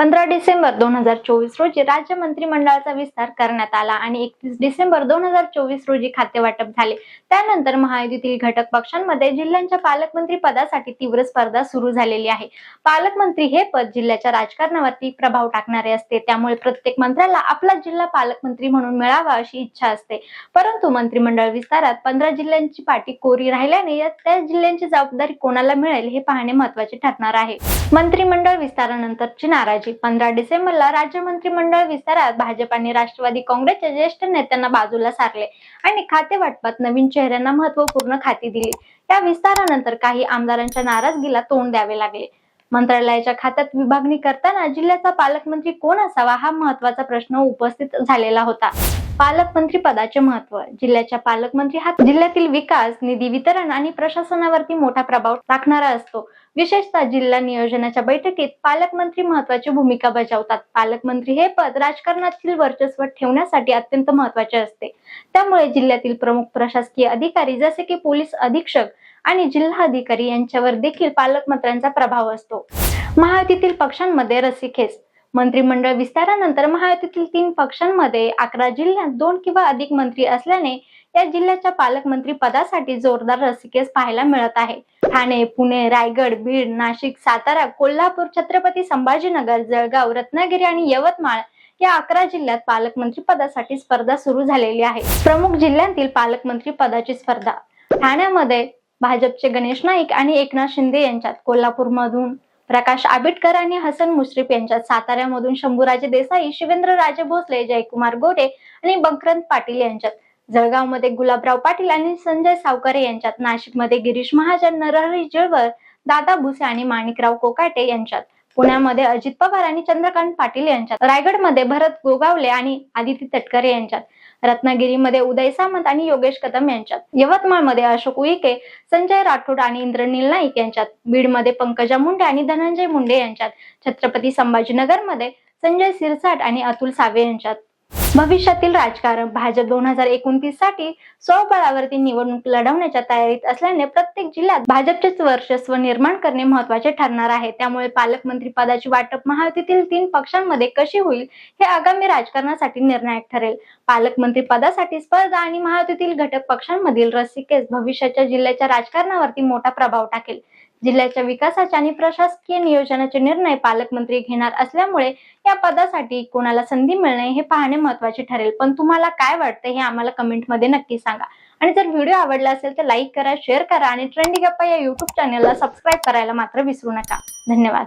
पंधरा डिसेंबर दोन हजार चोवीस रोजी राज्य मंत्रिमंडळाचा विस्तार करण्यात आला आणि एकतीस डिसेंबर दोन हजार चोवीस रोजी खाते वाटप झाले. त्यानंतर महायुतीतील घटक पक्षांमध्ये जिल्ह्यांच्या पालकमंत्री पदासाठी तीव्र स्पर्धा सुरू झालेली आहे. पालकमंत्री हे पद जिल्ह्याच्या राजकारणावरती प्रभाव टाकणारे असते. त्यामुळे प्रत्येक मंत्र्याला आपला जिल्हा पालकमंत्री म्हणून मिळावा अशी इच्छा असते. परंतु मंत्रिमंडळ विस्तारात पंधरा जिल्ह्यांची पाठी कोरी राहिल्याने या त्या जिल्ह्यांची जबाबदारी कोणाला मिळेल हे पाहणे महत्त्वाचे ठरणार आहे. मंत्रिमंडळ विस्तारानंतरची नाराजी पंधरा डिसेंबरला राज्य मंत्रिमंडळ विस्तारात भाजप आणि राष्ट्रवादी काँग्रेसच्या ज्येष्ठ नेत्यांना बाजूला सारले आणि खाते वाटपात नवीन चेहऱ्यांना महत्त्वपूर्ण खाती दिली. या विस्तारानंतर काही आमदारांच्या नाराजगीला तोंड द्यावे लागले. मंत्रालयाच्या खात्यात विभागणी करताना जिल्ह्याचा पालकमंत्री कोण असावा हा महत्त्वाचा प्रश्न उपस्थित झालेला होता. पालकमंत्री पदाचे महत्त्व. जिल्ह्याच्या पालकमंत्री हा जिल्ह्यातील विकास निधी वितरण आणि प्रशासनावरती मोठा प्रभाव टाकणारा असतो. विशेषतः जिल्हा नियोजनाच्या बैठकीत पालकमंत्री महत्वाची भूमिका बजावतात. पालकमंत्री हे पद राजकारणातील वर्चस्व ठेवण्यासाठी अत्यंत महत्त्वाचे असते. त्यामुळे जिल्ह्यातील प्रमुख प्रशासकीय अधिकारी जसे की पोलीस अधीक्षक आणि जिल्हा अधिकारी यांच्यावर देखील पालकमंत्र्यांचा प्रभाव असतो. महायुतीतील पक्षांमध्ये रस्सीखेच मंत्रिमंडळ विस्तारानंतर महायुतीतील तीन पक्षांमध्ये अकरा जिल्ह्यात दोन किंवा अधिक मंत्री असल्याने या जिल्ह्याच्या पालकमंत्री पदासाठी जोरदार रसिकेस पाहायला मिळत आहे. ठाणे पुणे रायगड बीड नाशिक सातारा कोल्हापूर छत्रपती संभाजीनगर जळगाव रत्नागिरी आणि यवतमाळ या अकरा जिल्ह्यात पालकमंत्री पदासाठी स्पर्धा सुरू झालेली आहे. प्रमुख जिल्ह्यांतील पालकमंत्री पदाची स्पर्धा. ठाण्यामध्ये भाजपचे गणेश नाईक आणि एकनाथ शिंदे यांच्यात कोल्हापूरमधून प्रकाश आबिटकर आणि हसन मुश्रीफ यांच्यात साताऱ्यामधून शंभूराजे देसाई शिवेंद्र राजे भोसले जयकुमार गोरे आणि बंकरंत पाटील यांच्यात. जळगावमध्ये गुलाबराव पाटील आणि संजय सावकारे यांच्यात. नाशिकमध्ये गिरीश महाजन नरहरी जळवर दादा भुसे आणि माणिकराव कोकाटे यांच्यात. पुण्यामध्ये अजित पवार आणि चंद्रकांत पाटील यांच्यात रायगडमध्ये भरत गोगावले आणि आदिती तटकरे यांच्यात रत्नागिरीमध्ये उदय सामंत आणि योगेश कदम यांच्यात यवतमाळमध्ये अशोक उईके संजय राठोड आणि इंद्रनील नाईक यांच्यात बीडमध्ये पंकजा मुंडे आणि धनंजय मुंडे यांच्यात छत्रपती संभाजीनगरमध्ये संजय सिरसाट आणि अतुल सावे यांच्यात. भविष्यातील राजकारण भाजप दोन हजार एकोणतीससाठी स्वबळावरती निवडणूक लढवण्याच्या तयारीत असल्याने प्रत्येक जिल्ह्यात भाजपचेच वर्चस्व निर्माण करणे महत्त्वाचे ठरणार आहे. त्यामुळे पालकमंत्री पदाची वाटप महायुतीतील तीन पक्षांमध्ये कशी होईल हे आगामी राजकारणासाठी निर्णायक ठरेल. पालकमंत्री पदासाठी स्पर्धा आणि महायुतीतील घटक पक्षांमधील रस्सीकेस भविष्याच्या जिल्ह्याच्या राजकारणावरती मोठा प्रभाव टाकेल. जिल्ह्याच्या विकासाचे आणि प्रशासकीय नियोजनाचे निर्णय पालकमंत्री घेणार असल्यामुळे या पदासाठी कोणाला संधी मिळणे हे पाहणे महत्त्वाचे ठरेल. पण तुम्हाला काय वाटतं हे आम्हाला कमेंटमध्ये नक्की सांगा. आणि जर व्हिडिओ आवडला असेल तर लाईक करा शेअर करा आणि ट्रेंडी गप्पा या युट्यूब चॅनलला सबस्क्राईब करायला मात्र विसरू नका. धन्यवाद.